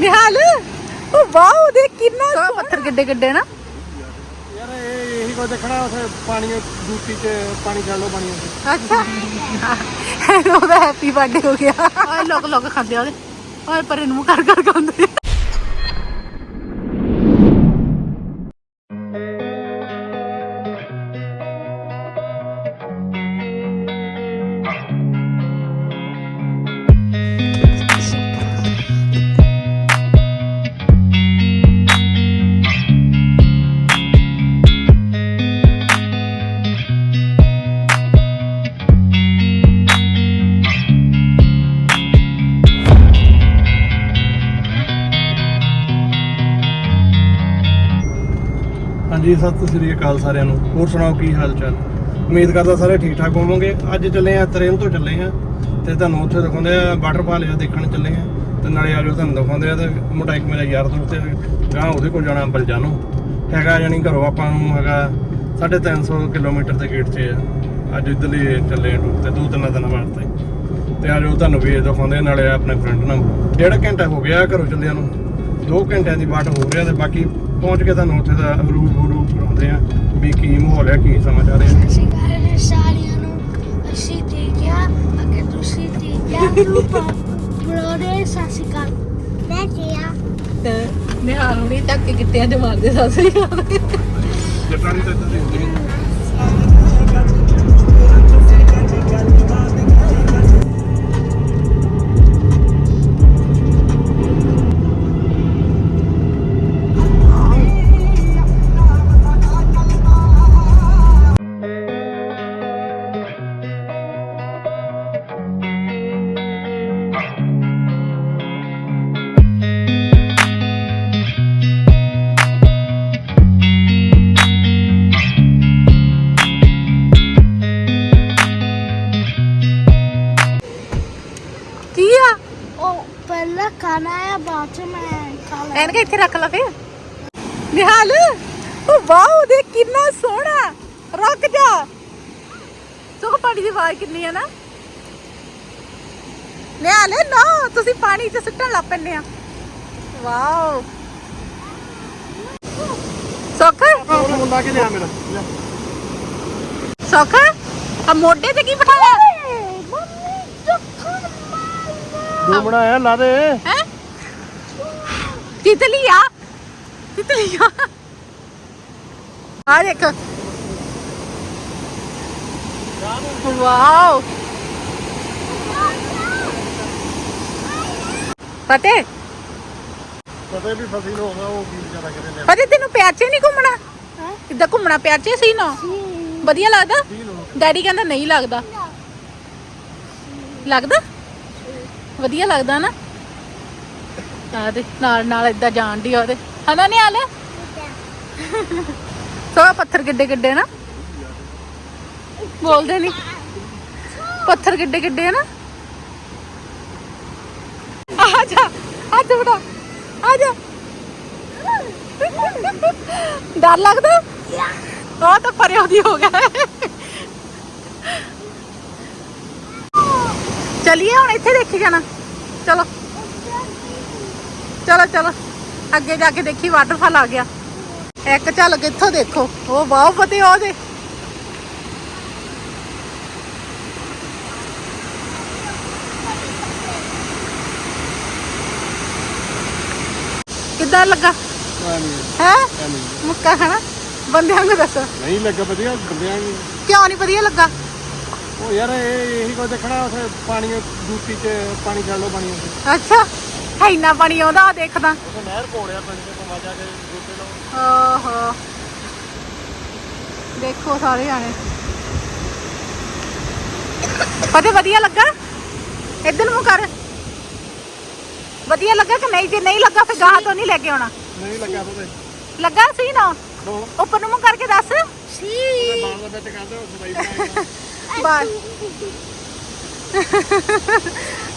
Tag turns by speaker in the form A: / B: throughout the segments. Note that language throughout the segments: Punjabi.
A: ਨਿਹਾਲ ਉਹ ਵਾਓ ਦੇ ਕਿੰਨਾ ਸੋਹਣਾ। ਪੱਥਰ ਗੱਡੇ ਗੱਡੇ ਨਾ।
B: ਯਾਰ ਇਹ ਇਹੀ ਕੋ ਦੇਖਣਾ ਉਥੇ ਪਾਣੀ ਡੂਟੀ ਚ ਪਾਣੀ ਛੱਡ ਲਓ ਪਾਣੀ ਉੱਤੇ
A: ਅੱਛਾ। ਉਹਦਾ ਹੈਪੀ ਬਰਥਡੇ ਹੋ ਗਿਆ। ਓਏ ਲੋਕ ਲੋਕ ਖਾਂਦੇ ਆ ਉਹਦੇ। ਓਏ ਪਰੇ ਨੂੰ ਕਰ ਕਰ ਖਾਂਦੇ ਆ।
B: ਸਤਿ ਸ੍ਰੀ ਅਕਾਲ ਸਾਰਿਆਂ ਨੂੰ। ਹੋਰ ਸੁਣਾਓ ਕੀ ਹਾਲ ਚਾਲ ਉਮੀਦ ਕਰਦਾ ਸਾਰੇ ਠੀਕ ਠਾਕ ਹੋਵੋਗੇ। ਅੱਜ ਚੱਲੇ ਆ ਤਰੇਨ ਤੋਂ ਚੱਲੇ ਆ ਤੇ ਤੁਹਾਨੂੰ ਉੱਥੇ ਦਿਖਾਉਂਦੇ ਆ ਵਾਟਰਫਾਲ ਆ ਦੇਖਣ ਚੱਲੇ ਆ ਤੇ ਨਾਲੇ ਆਜੋ ਤੁਹਾਨੂੰ ਦਿਖਾਉਂਦੇ ਆ ਤੇ ਮੁੰਡਾ ਇੱਕ ਮੇਰਾ ਯਾਰ ਦੋਸਤ ਹੈ ਗਾਂ ਉਹਦੇ ਕੋਲ ਜਾਣਾ ਬਲਜਾਨੋ। ਹੈਗਾ ਜਾਨੀ ਘਰੋਂ ਆਪਾਂ ਨੂੰ ਹੈਗਾ 350 ਕਿਲੋਮੀਟਰ ਦੇ ਗੇਟ 'ਚ ਆ। ਅੱਜ ਇੱਧਰਲੀ ਚੱਲੇ ਆ ਟੂਰ ਤੇ ਦੋ ਤਿੰਨ ਦਿਨਾਂ ਵਾਸਤੇ। ਤੇ ਆਜੋ ਤੁਹਾਨੂੰ ਵੀ ਦਿਖਾਉਂਦੇ ਆ, ਨਾਲੇ ਆਪਣੇ ਫਰੈਂਡ ਨਾਲ ਡੇਢ ਘੰਟਾ ਹੋ ਗਿਆ ਘਰੋਂ ਚੱਲਿਆਂ ਨੂੰ। 2 ਘੰਟਿਆਂ ਦੀ ਵਾਟ ਹੋ ਰਿਹਾ ਤੇ ਬਾਕੀ ਪਹੁੰਚ ਕੇ ਤੁਹਾਨੂੰ ਉੱਥੇ ਦਾ ਰੂਪ ਰੂਪ ਕਰਾਉਂਦੇ ਆ ਵੀ ਕੀ ਮਾਹੌਲ ਹੈ ਕੀ ਸਮਾਚਾਰ ਹੈ।
C: ਸਾਰਿਆਂ ਨੂੰ ਅਸੀਂ ਦੇਖਿਆ ਅਗਰ ਤੁਸੀਂ ਦੇਖਿਆ ਰੂਪ ਬਰੋਦੇ ਸਸਿਕਾ ਮੈਂ ਕਿਹਾ
A: ਤੇ ਨਿਹਾਲ ਹੁਣੀ ਤੱਕ ਕੇ ਗਿੱਟਿਆਂ ਤੇ ਮਾਰਦੇ ਸਾਸਰੀ
B: ਜੱਟਾਂ ਦੀ ਤਾਂ ਇਦਾਂ
C: ਬਾਅਦ ਚ ਮੈਂ ਖਾ ਲਿਆ।
A: ਐਨਕ ਇੱਥੇ ਰੱਖ ਲਾ ਫੇਰ। ਨਿਹਾਲ ਉਹ ਵਾਓ ਦੇ ਕਿੰਨਾ ਸੋਹਣਾ। ਰੁਕ ਜਾ। ਸੋ ਪਾਣੀ ਦੀ ਆਵਾਜ਼ ਕਿੰਨੀ ਆ ਨਾ। ਨਿਹਾਲ ਨਾ ਤੁਸੀਂ ਪਾਣੀ 'ਚ ਸੁੱਟਣ ਲੱਗ ਪੈਂਦੇ ਆ। ਵਾਓ। ਸੁੱਖ?
B: ਉਹ ਮੁੰਡਾ ਕਿ ਲਿਆ ਮੇਰਾ ਲਿਆ।
A: ਸੁੱਖ? ਆ ਮੋਢੇ ਤੇ ਕੀ ਬਿਠਾਇਆ
C: ਮੰਮੀ ਚੱਕਰ ਮਾਰਨਾ।
B: ਦੋ ਬਣਾਇਆ ਲਾ ਦੇ।
A: ਹੈ? ਤਿਤਲੀ ਆ ਤਿਤਲੀ ਆ ਆ ਦੇਖ। ਵਾਓ। ਫਤਿਹ।
B: ਪਤਾ ਵੀ ਫਸੀ ਹੋ ਗਿਆ ਉਹ ਕੀ ਵਿਚਾਰਾ ਕਿਤੇ ਲਿਆ
A: ਫਤਿਹ ਤੈਨੂੰ ਪਿਆਚੇ ਨਹੀਂ ਘੁੰਮਣਾ?
C: ਹਾਂ?
A: ਇੱਦਾਂ ਘੁੰਮਣਾ ਪਿਆਚੇ ਸੀ ਨਾ? ਵਧੀਆ ਲੱਗਦਾ? ਡੈਡੀ ਕਹਿੰਦਾ ਨਹੀਂ ਲੱਗਦਾ। ਲੱਗਦਾ? ਵਧੀਆ ਲੱਗਦਾ ਨਾ? ਆ ਦੇ ਨਾਲ ਨਾਲ ਇਦਾਂ ਜਾਣ ਦੀ ਉਹਦੇ ਹਨਾ ਨਹੀਂ ਆਲੇ ਸੋ ਪੱਥਰ ਕਿੱਡੇ ਕਿੱਡੇ ਨਾ? ਬੋਲਦੇ ਨਹੀਂ ਪੱਥਰ ਕਿੱਡੇ ਕਿੱਡੇ ਆ ਨਾ? ਆ ਜਾ ਆ ਜਾ ਬੜਾ ਆ ਜਾ। ਡਰ ਲੱਗਦਾ? ਉਹ ਤਾਂ ਪਰੇ ਉਹਦੀ ਹੋ ਗਿਆ। ਚਲਿਏ ਹੁਣ ਇੱਥੇ ਦੇਖੀ ਜਾਣਾ। ਚਲੋ। ਚਲੋ ਚਲੋ ਅੱਗੇ ਜਾ ਕੇ ਦੇਖੀ ਵਾਟਰਫਾਲ ਆ ਗਿਆ ਇੱਕ ਝਲਕ ਇੱਥੋਂ ਦੇਖੋ ਉਹ ਵਾਹ ਫਤੇ ਉਹ ਦੇ ਕਿੱਦਾਂ ਲੱਗਾ ਹੈ ਮੁੱਕਾ ਖਾਣਾ ਬੰਦਿਆਂ ਨੂੰ ਦੱਸੋ
B: ਨਹੀਂ ਲੱਗਾ ਵਧੀਆ ਬੰਦਿਆਂ ਨੂੰ
A: ਕਿਉਂ ਨਹੀਂ ਵਧੀਆ ਲੱਗਾ
B: ਉਹ ਯਾਰ ਇਹ ਇਹੀ ਕੋ ਦੇਖਣਾ ਉਥੇ ਪਾਣੀ ਡੂਟੀ ਚ ਪਾਣੀ ਛੱਡ ਲਓ ਪਾਣੀ ਉੱਤੇ
A: ਅੱਛਾ ਇੰਨਾ ਪਾਣੀ ਆਉਂਦਾ ਆ ਦੇਖਦਾ।
B: ਉਥੇ ਨਹਿਰ ਕੋੜਿਆ ਪਿੰਡ ਤੇ ਕਮਾ ਜਾ ਕੇ ਡੂਟੇ ਲਓ
A: ਓਹੋ ਦੇਖੋ ਸਾਰੇ ਜਾਣੇ। ਪਤਾ ਵਧੀਆ ਲੱਗਾ? ਇੱਧਰ ਨੂੰ ਕਰ। ਵਧੀਆ ਲੱਗਾ ਕਿ ਨਹੀਂ? ਜੇ ਨਹੀਂ ਲੱਗਾ ਫਿਰ ਗਾਹ ਤੋਂ ਨਹੀਂ ਲੈ ਕੇ ਆਉਣਾ।
B: ਨਹੀਂ ਲੱਗਾ ਪਤਾ
A: ਲੱਗਾ ਸੀ ਨਾ?
B: ਦੋ
A: ਉੱਪਰ ਨੂੰ ਮੂੰਹ ਕਰਕੇ ਦੱਸ।
C: ਸੀ।
B: ਬਾਣ ਦੇ ਉਹ ਸਬਾਈ ਬਣਾਏਗਾ
A: ਬਾਹਰ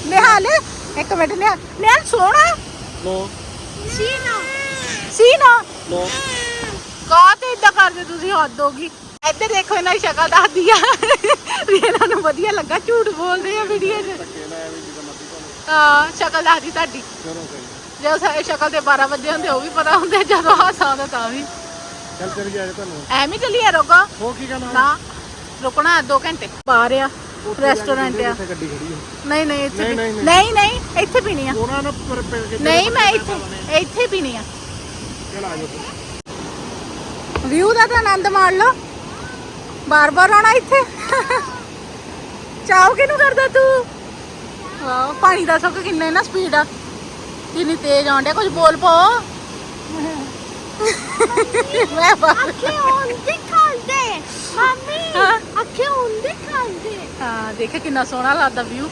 A: ਨਿਹਾਲ। ਇੱਕ ਮਿੰਟ ਨਿਹਾਲ ਨਿਹਾਲ ਸੋਹਣਾ
B: ਲੋ
C: ਸੀ ਨਾ
A: ਸੀ ਨਾ।
B: ਲੋ
A: ਕਾਹ ਤੇ ਇਦਾਂ ਕਰਦੇ ਤੁਸੀਂ ਹੱਦ ਹੋਗੀ ਇੱਧਰ ਦੇਖੋ ਇਹਨਾਂ ਦੀ ਸ਼ਕਲ ਦੱਸਦੀ ਆ। ਵੀ ਇਹਨਾਂ ਨੂੰ ਵਧੀਆ ਲੱਗਾ ਝੂਠ ਬੋਲਦੇ ਆ ਵੀਡੀਓ 'ਚ। ਹਾਂ ਸ਼ਕਲ ਦੱਸਦੀ ਤੁਹਾਡੀ। ਜੇ ਸ- ਸ਼ਕਲ ਤੇ 12 ਵਜੇ ਹੁੰਦੇ ਉਹ ਵੀ ਪਤਾ ਹੁੰਦੇ ਜਦੋਂ ਹਾਸਾ ਆਉਂਦਾ ਤਾਂ ਵੀ।
B: ਚੱਲ ਚੱਲ ਗਿਆ ਤੁਹਾਨੂੰ
A: ਐਵੇਂ ਚੱਲੀਏ ਰੋਕੋ।
B: ਹੋ ਕੀ ਕਰਨਾ
A: ਨਾ ਰੁਕਣਾ 2 ਘੰਟੇ। ਬਾਹਰ ਆ। ਰੈਸਟੋਰੈਂਟ ਆ।
B: ਇੱਥੇ ਗੱਡੀ ਖੜੀ ਹੈ
A: ਨਹੀਂ ਨਹੀਂ ਇੱਥੇ
B: ਨਹੀਂ, ਨਹੀਂ,
A: ਨਹੀਂ ਨਹੀਂ ਇੱਥੇ ਪੀਣੀ ਆ।
B: ਉਹਨਾਂ ਨੇ ਪਰ ਪਰ ਕੇ
A: ਨਹੀਂ ਮੈਂ ਇੱਥੇ ਇੱਥੇ ਪੀਣੀ ਆ।
B: ਚਲ ਆ ਜਾਓ
A: ਵਿਊ ਦਾ ਤਾਂ ਆਨੰਦ ਮਾਣ ਲਓ। ਬਾਰ-ਬਾਰ ਆਉਣਾ ਇੱਥੇ। ਚਾਹ ਕਿਨੂੰ ਕਰਦਾ ਤੂੰ? ਵਾਹ ਪਾਣੀ ਦਾ ਸੁੱਕ ਕਿੰਨਾ ਨਾ ਸਪੀਡ ਆ। ਕਿੰਨੀ ਤੇਜ਼ ਆਉਂਦਾ ਕੁਝ ਬੋਲ ਪੋ। ਮੈਂ ਬਾਹਰ
C: ਹੁੰਦੇ ਖਾਂਦੇ ਮੰਮੀ
A: ਹਾਂ।
C: ਅੱਖੇ ਹੁੰਦੇ ਖਾਂਦੇ।
A: ਹਾਂ ਦੇਖੇ ਕਿੰਨਾ ਸੋਹਣਾ ਲੱਗਦਾ ਵਿਊ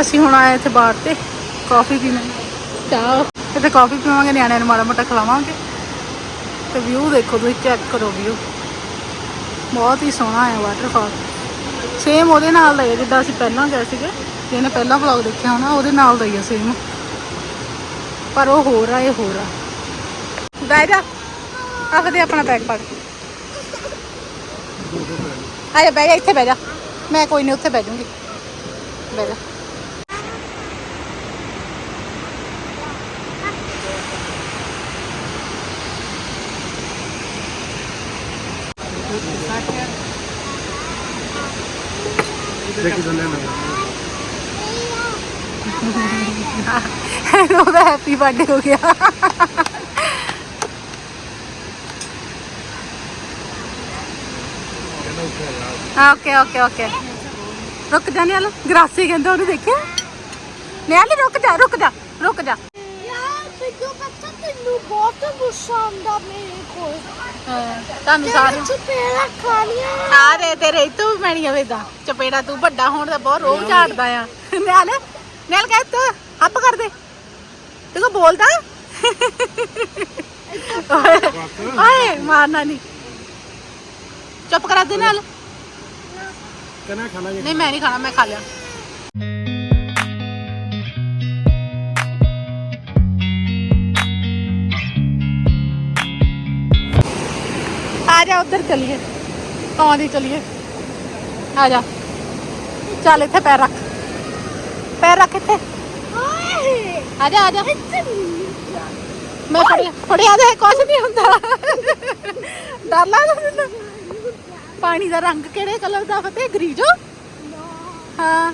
A: ਅਸੀਂ ਹੁਣ ਆਏ ਇੱਥੇ ਬਾਹਰ ਤੇ ਕਾਫੀ ਪੀਣ। ਚਾਹ ਇੱਥੇ ਕਾਫੀ ਪੀਵਾਂਗੇ ਨਿਆਣਿਆਂ ਨੂੰ ਮਾੜਾ ਮੋਟਾ ਖਿਲਾਵਾਂਗੇ। ਤੇ ਵਿਊ ਦੇਖੋ ਤੁਸੀਂ ਚੈੱਕ ਕਰੋ ਵਿਊ ਬਹੁਤ ਹੀ ਸੋਹਣਾ ਹੈ ਵਾਟਰਫਾਲ ਸੇਮ ਉਹਦੇ ਨਾਲ ਦਾ ਹੈ ਜਿੱਦਾਂ ਅਸੀਂ ਪਹਿਲਾਂ ਗਏ ਸੀਗੇ। ਜਿਹਨੇ ਪਹਿਲਾਂ ਵਲੌਗ ਦੇਖਿਆ ਹੋਣਾ ਉਹਦੇ ਨਾਲ ਦਾ ਹੀ ਹੈ ਸੇਮ ਪਰ ਉਹ ਹੋਰ ਆ ਇਹ ਹੋਰ ਆ। ਬਹਿ ਜਾ। ਆਖਦੇ ਆਪਣਾ ਬੈਗ ਪਾ ਆ ਜਾ ਬਹਿ ਜਾ ਇੱਥੇ ਬਹਿ ਜਾ। ਮੈਂ ਕੋਈ ਨਹੀਂ ਉੱਥੇ ਬਹਿ ਜਾਊਂਗੀ ਬਹਿ ਜਾ।
B: ਦੇਖੀ ਦੰਨੇ ਨਾ
A: ਉਹਦਾ ਹੈਪੀ ਬਰਥਡੇ ਹੋ ਗਿਆ। ਓਕੇ ਓਕੇ ਓਕੇ ਰੁਕ ਜਾ ਨਿਆਲ ਗਰਾਸੀ ਕਹਿੰਦਾ ਉਹਨੂੰ ਦੇਖਿਆ? ਨਿਆਲ ਰੁਕ ਜਾ ਰੁਕ ਜਾ ਰੁਕ ਜਾ।
C: ਯਾਰ ਮੈਨੂੰ ਪਤਾ ਤੈਨੂੰ ਬਹੁਤ ਗੁੱਸਾ ਆਉਂਦਾ ਮੇਰੇ ਕੋਲ।
A: ਹਾਂ, ਤੁਹਾਨੂੰ ਸਾਰੇ
C: ਵਿੱਚ ਪੇੜਾ ਖਾਣੀਆਂ।
A: ਦੇ ਤੇਰੇ ਤੂੰ ਮੈਣੀ ਆਵੇਦਾ ਚਪੇੜਾ ਤੂੰ ਵੱਡਾ ਹੋਣ ਦਾ ਬਹੁਤ ਰੋਹ ਝਾੜਦਾ ਆ। ਨਿਆਲ ਨਿਆਲ ਕਹਿ ਤੂੰ ਹੱਪ ਕਰ ਦੇ। ਤੂੰ ਕੋ ਬੋਲਦਾ। ਓਏ ਓਏ ਮਾਰਨਾ ਨਹੀਂ ਚੁੱਪ ਕਰਾ ਦੇ ਨਾਲ
B: ਕਹਿੰਦਾ ਖਾਣਾ ਜੀ
A: ਨਹੀਂ ਮੈਂ ਨਹੀਂ ਖਾਣਾ ਮੈਂ ਖਾ ਲਿਆ ਆ ਜਾ ਉਧਰ ਚਲੀਏ ਆਉਂਦੀ ਚਲੀਏ ਆ ਜਾ ਚੱਲ ਇੱਥੇ ਪੈਰ ਰੱਖ ਪੈਰ ਰੱਖ ਇੱਥੇ
C: ਓਏ
A: ਆ ਜਾ ਆ ਜਾ
C: ਇੱਥੇ
A: ਮੈਂ ਫੜਿਆ ਫੜਿਆ ਦੇ ਕੁਛ ਨਹੀਂ ਹੁੰਦਾ ਡਰ ਲੱਗਦਾ ਤੈਨੂੰ ਪਾਣੀ ਦਾ ਰੰਗ ਕਿਹੜੇ ਕਲਰ ਦਾ ਫਤੇ ਗਰੀਜੋ? ਹਾਂ।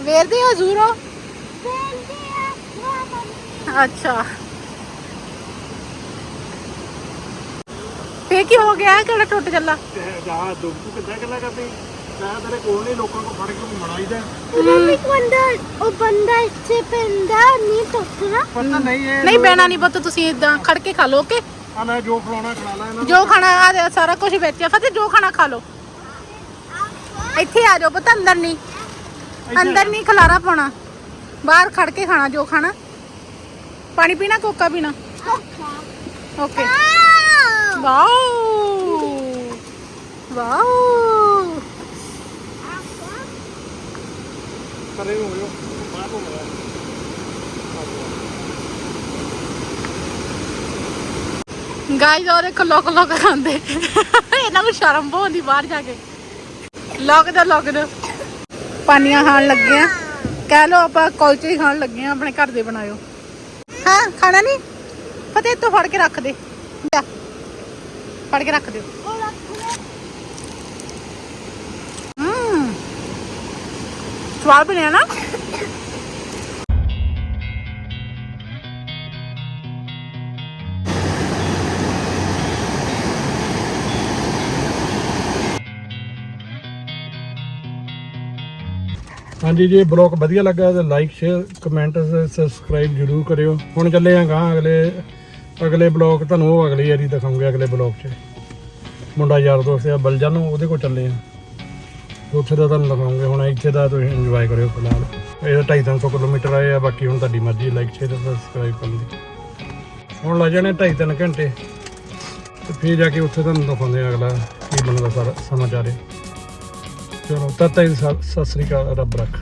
A: ਵੇਰਦੇ ਹਜ਼ੂਰੋ ਅੱਛਾ। ਫੇ ਕੀ ਹੋ ਗਿਆ ਕਿਹੜਾ ਟੁੱਟ ਚੱਲਾ
B: ਜਾ ਦੁੱਖ ਤੂੰ ਕਿੱਦਾਂ ਗੱਲਾਂ? ਕਰਦੀ ਮੈਂ ਤੇਰੇ ਕੋਲ ਨਹੀਂ ਲੋਕਾਂ ਕੋ ਫੜ ਕੇ ਮਨਾਈਦਾ
C: ਮੰਮੀ ਬੰਦਾ ਉਹ ਬੰਦਾ ਇੱਥੇ ਪੈਂਦਾ ਨਹੀਂ ਟੁੱਟਣਾ
B: ਪਤਾ ਨਹੀਂ ਇਹ
A: ਨਹੀਂ ਪੁੱਤ ਤੁਸੀਂ ਇਦਾਂ ਖੜ ਕੇ ਖਾ ਓਕੇ
B: ਆ ਮੈਂ ਜੋ ਖਲਾਉਣਾ ਖਲਾ ਲਾ ਇਹਨਾਂ
A: ਜੋ ਖਾਣਾ ਆ ਦੇ ਸਾਰਾ ਕੁਝ ਵਿੱਚ ਆ ਫਤੇ ਜੋ ਖਾਣਾ ਖਾ ਲਓ। ਇੱਥੇ ਆ ਜਾਓ ਪੁੱਤ ਅੰਦਰ ਨਹੀਂ। ਅੰਦਰ ਨਹੀਂ ਖਲਾਰਾ ਪਾਉਣਾ। ਬਾਹਰ ਖੜ ਕੇ ਖਾਣਾ ਜੋ ਖਾਣਾ। ਪਾਣੀ ਪੀਣਾ ਕੋਕਾ ਪੀਣਾ? ਓਕੇ। ਵਾਓ। ਵਾਓ।
B: ਕਰੇ ਹੋ ਜੋ ਬਾਹਰ ਹੋ ਗਿਆ
A: ਗਾਈਜ਼ ਉਹ ਦੇਖੋ ਲੋਕ ਲੋਕ ਖਾਂਦੇ ਇਹਨਾਂ ਨੂੰ ਸ਼ਰਮ ਬਹੁੰਦੀ ਬਾਹਰ ਜਾ ਕੇ। ਲੋਕ ਦਾ ਲੋਕ ਦਾ। ਪਾਨੀਆਂ ਖਾਣ ਲੱਗੇ ਆ। ਕਹਿ ਲੋ ਆਪਾਂ ਕੁਲਚੇ ਖਾਣ ਲੱਗੇ ਆ ਆਪਣੇ ਘਰ ਦੇ ਬਣਾਇਓ। ਹਾਂ ਖਾਣਾ ਨਹੀਂ? ਫਤਿਹ ਤੋਂ ਫੜ ਕੇ ਰੱਖ ਦੇ। ਜਾ ਫੜ ਕੇ ਰੱਖ ਦਿਓ। ਹੂੰ। ਸਵਾਦ ਬਣਿਆ ਨਾ?
B: ਹਾਂਜੀ ਜੇ, ਬਲੌਗ ਵਧੀਆ ਲੱਗਾ ਤਾਂ ਲਾਈਕ ਸ਼ੇਅਰ ਕਮੈਂਟ ਸਬਸਕ੍ਰਾਈਬ ਜਰੂਰ ਕਰਿਓ। ਹੁਣ ਚੱਲੇ ਆਂ ਗਾਂ ਅਗਲੇ ਅਗਲੇ ਬਲੌਗ, ਤੁਹਾਨੂੰ ਉਹ ਅਗਲੀ ਵਾਰੀ ਦਿਖਾਉਂਗੇ ਅਗਲੇ ਬਲੌਗ 'ਚ। ਮੁੰਡਾ ਯਾਰ ਦੋਸਤ ਆ, ਬਲਜਨ, ਉਹਦੇ ਕੋਲ ਚੱਲੇ ਆ। ਉੱਥੇ ਦਾ ਤੁਹਾਨੂੰ ਦਿਖਾਉਂਗੇ, ਹੁਣ ਇੱਥੇ ਦਾ ਤੁਸੀਂ ਇੰਜੋਏ ਕਰਿਓ ਫਿਲਹਾਲ। ਇਹ 250 ਕਿਲੋਮੀਟਰ ਆਏ ਆ, ਬਾਕੀ ਹੁਣ ਤੁਹਾਡੀ ਮਰਜ਼ੀ ਲਾਈਕ ਸ਼ੇਅਰ ਸਬਸਕ੍ਰਾਈਬ ਕਰਨ ਦੀ ਹੁਣ ਲੱਗ ਜਾਣੇ 2.5 ਘੰਟੇ। ਤੇ ਫਿਰ ਜਾ ਕੇ ਉੱਥੇ ਤੁਹਾਨੂੰ ਦਿਖਾਉਂਦੇ ਆ ਅਗਲਾ, ਕੀ ਬਣਦਾ ਸਾਰਾ ਸਮਾਚਾਰ ਹੈ ਚਲੋ ਤਦ ਤੱਕ ਸਤਿ ਸਤਿ ਸ੍ਰੀ ਅਕਾਲ ਰੱਬ ਰੱਖ।